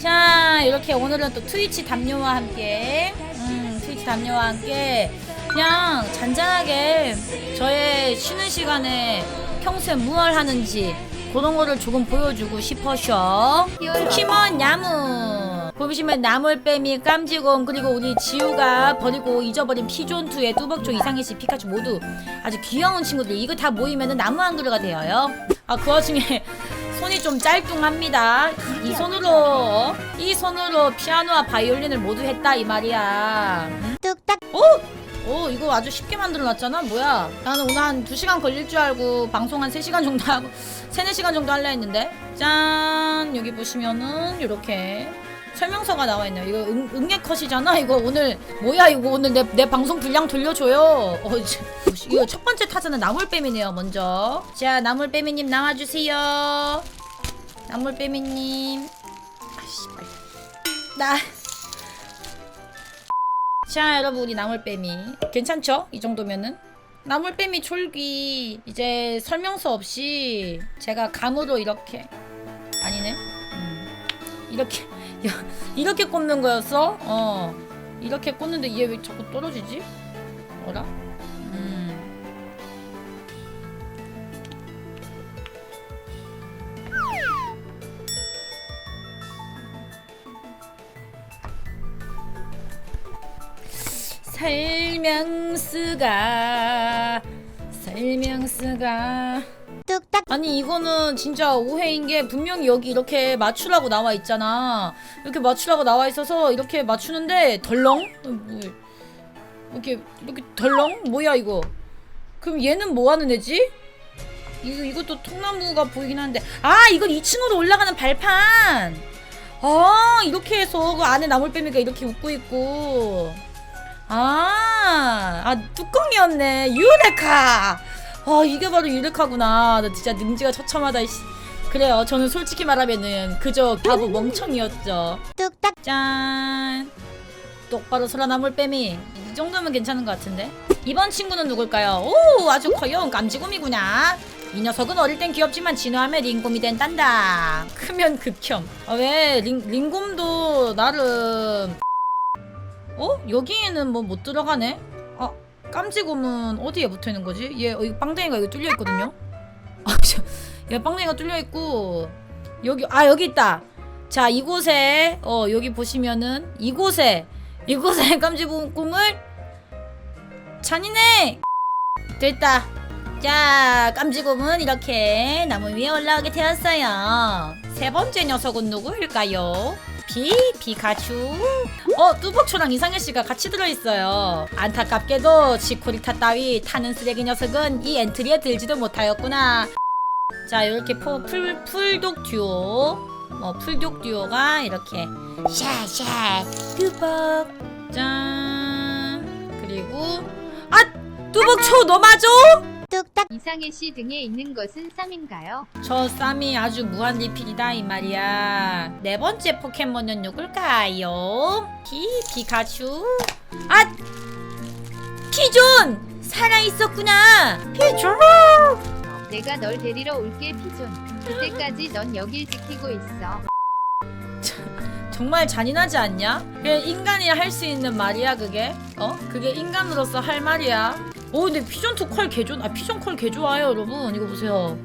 자 이렇게 오늘은 또 트위치 담요와 함께 음 트위치 담요와 함께 그냥 잔잔하게 저의 쉬는 시간에 평소에 무얼 하는지 그런 거를 조금 보여주고 싶어서 포켓몬 야무 보시면 나물빼미 깜지곰 그리고 우리 지우가 버리고 잊어버린 피존투의 뚜벅조 이상해씨 피카츄 모두 아주 귀여운 친구들 이거 다 모이면은 나무 한 그루가 되어요 아 그 와중에 손이 좀 짤뚱합니다. 이 손으로 이 손으로 피아노와 바이올린을 모두 했다 이 말이야. 뚝딱. 오, 오 이거 아주 쉽게 만들어놨잖아. 뭐야? 나는 오늘 한 2시간 걸릴 줄 알고 방송 한 3시간 정도 하고 3, 4시간 정도 할라 했는데 짠 여기 보시면은 이렇게 설명서가 나와 있네요. 이거 응, 응애 컷이잖아. 이거 오늘 뭐야 이거 오늘 내, 내 방송 분량 돌려줘요. 어, 이거 첫 번째 타자는 나물빼미네요. 먼저 자 나물빼미님 나와주세요. 나물빼미님. 아씨 빨리. 나. 자 여러분 우리 나물빼미 괜찮죠? 이 정도면은. 나물빼미 촐기 이제 설명서 없이 제가 감으로 이렇게 아니네 음. 이렇게 이렇게 꽂는 거였어? 어. 이렇게 꽂는데 얘 왜 자꾸 떨어지지? 어라? 설명스가 설명스가. 뚝딱. 아니 이거는 진짜 오해인 게 분명히 여기 이렇게 맞추라고 나와 있잖아. 이렇게 맞추라고 나와 있어서 이렇게 맞추는데 덜렁? 어, 뭐 이렇게 이렇게 덜렁? 뭐야 이거? 그럼 얘는 뭐 하는 애지? 이거 이것도 통나무가 보이긴 한데. 아 이건 2층으로 올라가는 발판! 아 이렇게 해서 그 안에 나물빼미가 이렇게 웃고 있고 아, 아 뚜껑이었네. 유레카. 아 이게 바로 유레카구나. 나 진짜 능지가 처참하다 이씨. 그래요. 저는 솔직히 말하면은 그저 바보 멍청이었죠. 뚝딱. 짠. 똑바로 서라 나물빼미 이 정도면 괜찮은 것 같은데? 이번 친구는 누굴까요? 오 아주 커요 깜지곰이구나. 이 녀석은 어릴 땐 귀엽지만 진화하면 링곰이 된단다. 크면 극혐. 아, 왜? 링, 링곰도 나름 어? 여기에는 뭐 못 들어가네? 아 깜지곰은 어디에 붙어 있는 거지? 얘 어, 이 빵댕이가 여기 뚫려 있거든요. 아, 저, 얘 빵댕이가 뚫려 있고 여기 아 여기 있다. 자 이곳에 어 여기 보시면은 이곳에 이곳에 깜지곰을 잔인해. 됐다. 자 깜지곰은 이렇게 나무 위에 올라오게 되었어요. 세 번째 녀석은 누구일까요? 비 피카츄. 어 뚜벅초랑 이상현 씨가 같이 들어있어요. 안타깝게도 지코리타 따위 타는 쓰레기 녀석은 이 엔트리에 들지도 못하였구나. 자 이렇게 포, 풀 풀독 듀오, 뭐 풀독 듀오가 이렇게 샤샤 뚜벅 짠 그리고 아 뚜벅초 너 맞아? 이상해 씨 등에 있는 것은 쌈인가요? 저 쌈이 아주 무한 리필이다 이 말이야. 네 번째 포켓몬은 누굴까요? 피 피카츄. 아 피존 살아 있었구나. 피존. 내가 널 데리러 올게 피존. 그때까지 넌 여길 지키고 있어. 정말 잔인하지 않냐? 그게 인간이 할 수 있는 말이야 그게? 어? 그게 인간으로서 할 말이야. 오 근데 피존 투컬 개좋 아 피존 컬개 좋아요 여러분 이거 보세요.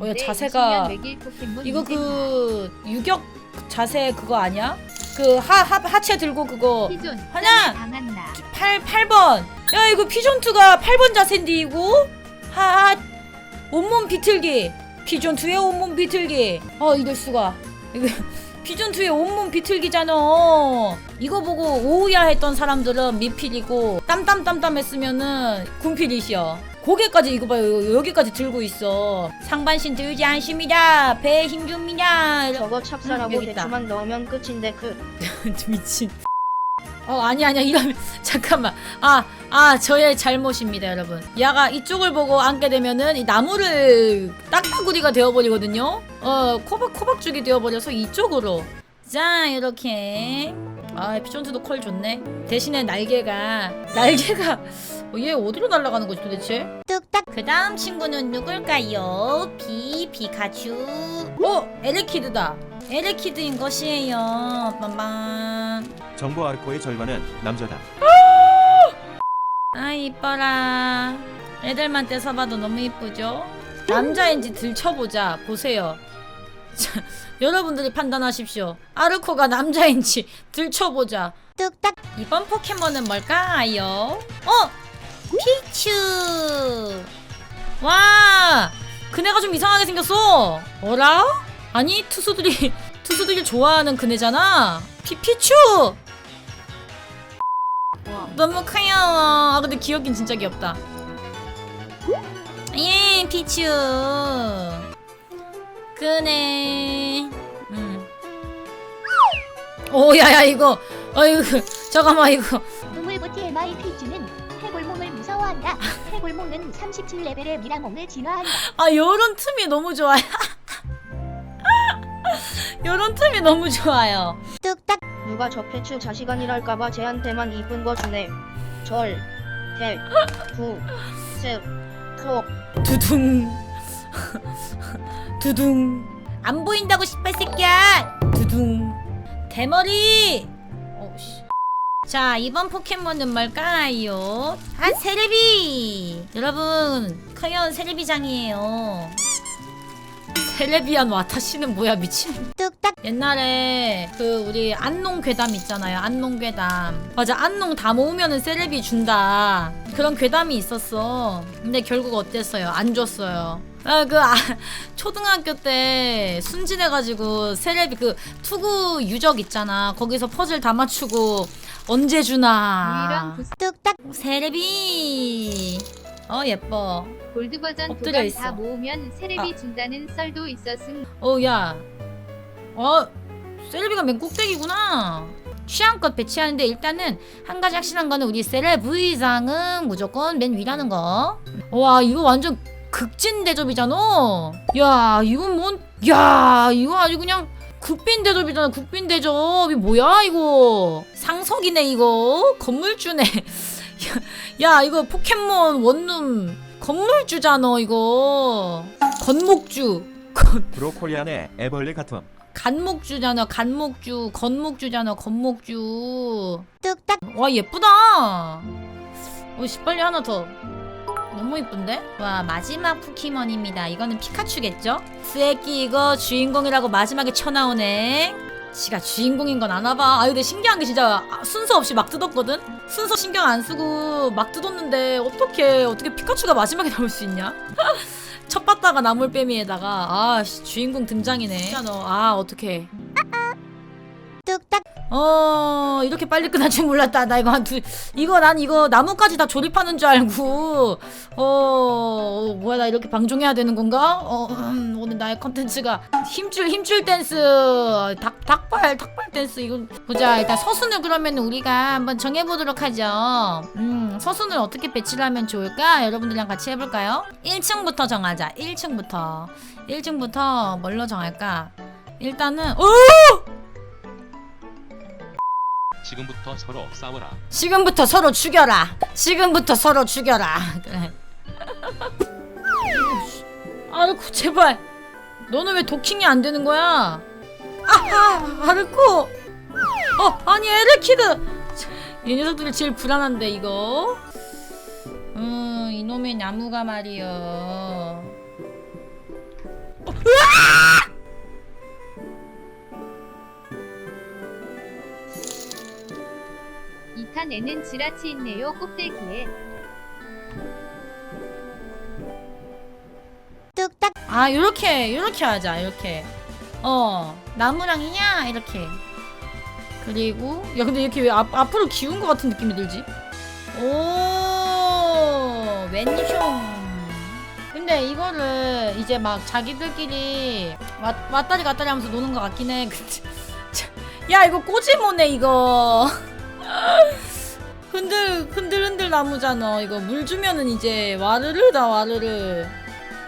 어, 야, 자세가- 20년 외길 포켓몬 이거 그 유격 자세 그거 아니야? 그 하 하 하체 들고 그거 하나! 쌈에 당한 나. 8 8번. 야 이거 피존2가 8번 자세인데 이거? 하 온몸 비틀기. 피존2의 온몸 비틀기. 어 이럴 수가. 이거 피존2의 온몸 비틀기잖아. 이거 보고 오우야 했던 사람들은 미필이고 땀땀땀땀 했으면은 군필이시여. 고개까지 이거 봐요. 여기까지 들고 있어. 상반신 들지 않습니다. 배에 힘 줍니다. 저거 음, 찹쌀하고 여기 있다. 대추만 넣으면 끝인데 그 미친. 어 아니 아니야. 이러면 잠깐만. 아아 저의 잘못입니다 여러분. 야가 이쪽을 보고 앉게 되면은 이 나무를 딱따구리가 되어버리거든요. 어 코박 코박죽이 되어버려서 이쪽으로. 자 이렇게. 아 피존트도 컬 좋네. 대신에 날개가 날개가 어, 얘 어디로 날아가는 거지 도대체 뚝딱. 그 다음 친구는 누굴까요? 비 피카츄 어 에레키드다. 에레키드인 것이에요. 빰빰. 정보 아르코의 절반은 남자다. 아 이뻐라. 애들만 떼서 봐도 너무 이쁘죠? 남자인지 들춰보자. 보세요. 자, 여러분들이 판단하십시오. 아르코가 남자인지 들춰보자. 뚝딱. 이번 포켓몬은 뭘까요? 어 피츄 와 그네가 좀 이상하게 생겼어 어라 아니 투수들이 투수들이 좋아하는 그네잖아 피피츄 너무 귀여워. 아 근데 귀엽긴 진짜 귀엽다. 예, 피츄. 그네. 음. 오, 야야 이거. 아이고, 잠깐만 이거. 무서워한다. 해골몽은 37레벨의 미라몽을 진화한다. 아 요런 틈이 너무 좋아요. 요런 틈이 너무 좋아요. 뚝딱. 누가 저 패츠 자시간이랄까봐 쟤한테만 이쁜 거 주네. 절, 대, 구, 습, 톡. 두둥. 두둥. 안 보인다고 씨발 새끼야. 두둥. 대머리. 어우씨. 자 이번 포켓몬은 뭘까요? 아 세레비. 여러분 커연 세레비장이에요. 세레비안 와타시는 뭐야 미친. 뚝딱. 옛날에 그 우리 안농 괴담 있잖아요. 안농 괴담. 맞아 안농 다 모으면은 세레비 준다. 그런 괴담이 있었어. 근데 결국 어땠어요? 안 줬어요. 아, 그, 아, 초등학교 때 순진해가지고 세레비 그 투구 유적 있잖아. 거기서 퍼즐 다 맞추고 언제 주나. 뚝딱 세레비. 어, 예뻐. 골드 버전 엎드려 도감 있어. 다 모으면 세레비 준다는 썰도 있었음. 어, 야. 어, 셀비가 맨 꼭대기구나. 취향껏 배치하는데 일단은 한 가지 확실한 거는 우리 셀레브이상은 무조건 맨 위라는 거. 와, 이거 완전 극진 대접이잖아. 야, 이건 뭔, 야, 이거 아주 그냥 국빈 대접이잖아. 국빈 대접. 이 뭐야, 이거. 상석이네, 이거. 건물주네. 야, 야, 이거 포켓몬 원룸 건물주잖아, 이거. 건목주. 브로콜리안의 애벌레 같음. 간목주잖아 간목주 건목주잖아 건목주 뚝딱 와 예쁘다 오 씨 빨리 하나 더 너무 이쁜데? 와 마지막 포켓몬입니다 이거는 피카츄겠죠? 스에끼 이거 주인공이라고 마지막에 쳐나오네 지가 주인공인 건 아나봐 아 근데 신기한 게 진짜 아, 순서 없이 막 뜯었거든? 순서 신경 안 쓰고 막 뜯었는데 어떻게 어떻게 피카츄가 마지막에 나올 수 있냐? 첫 봤다가 나물빼미에다가 아 씨, 주인공 등장이네. 진짜 너아 어떡해. 어 이렇게 빨리 끝날 줄 몰랐다. 나 이거 한두 이거 난 이거 나무까지 다 조립하는 줄 알고 어 뭐야 나 이렇게 방종해야 되는 건가? 어 음, 오늘 나의 컨텐츠가 힘줄 힘줄 댄스 닭 닭발 닭발 댄스 이거 보자 일단 서순을 그러면 우리가 한번 정해보도록 하죠. 음 서순을 어떻게 배치를 하면 좋을까? 여러분들이랑 같이 해볼까요? 1층부터 정하자. 1층부터 1층부터 뭘로 정할까? 일단은 어 지금부터 서로 싸워라. 지금부터 서로 죽여라. 지금부터 서로 죽여라. 그래. 아르코 제발. 너는 왜 도킹이 안 되는 거야? 아하 아르코. 어 아니 에르키드. 이 녀석들이 제일 불안한데 이거. 음 이놈의 나무가 말이여. 2탄에는 지라치 있네요 꼭대기에. 뚝딱. 아 요렇게 요렇게 하자 요렇게. 어 나무랑이냐 이렇게. 그리고 야 근데 이렇게 왜 앞, 앞으로 기운 것 같은 느낌이 들지? 오 왼숑. 근데 이거를 이제 막 자기들끼리 왔, 왔다리 갔다리 하면서 노는 것 같긴 해. 야 이거 꼬지모네 이거. 흔들 흔들 흔들 나무잖아. 이거 물 주면은 이제 와르르다 와르르.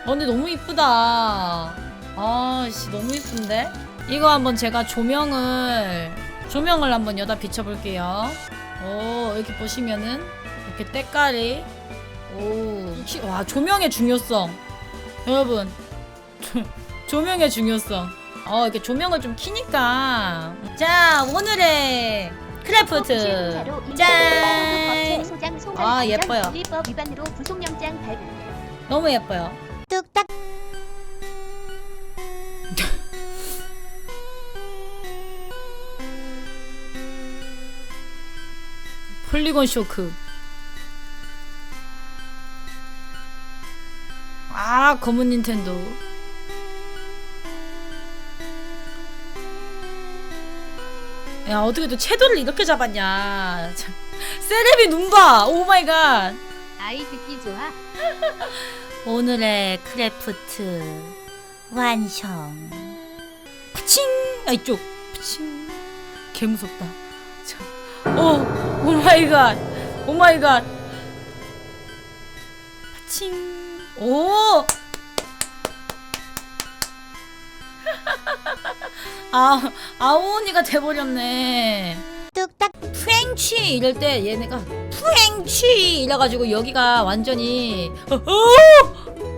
어, 근데 너무 이쁘다. 아씨 너무 이쁜데? 이거 한번 제가 조명을 조명을 한번 여다 비춰볼게요. 오, 이렇게 보시면은 이렇게 때깔이 오, 시- 와 조명의 중요성, 여러분 조, 조명의 중요성. 어, 이렇게 조명을 좀 키니까. 자, 오늘의 크래프트. 짠. 아, 예뻐요. 관리법 위반으로 구속영장 발부. 너무 예뻐요. 뚝딱. 폴리곤 쇼크. 아, 검은 닌텐도. 야, 어떻게 또 채도를 이렇게 잡았냐. 참. 세레비 눈 봐. 오 마이 갓. 아이 듣기 좋아. 오늘의 크래프트 완성. 푸칭! 아 이쪽. 푸칭. 개 무섭다. 자. 오, 오 마이 갓. 오 마이 갓. 푸칭. 오! 아, 아오니가 돼버렸네. 뚝딱. 프랭치 이럴 때 얘네가 프랭치 이래가지고 여기가 완전히 어, 어!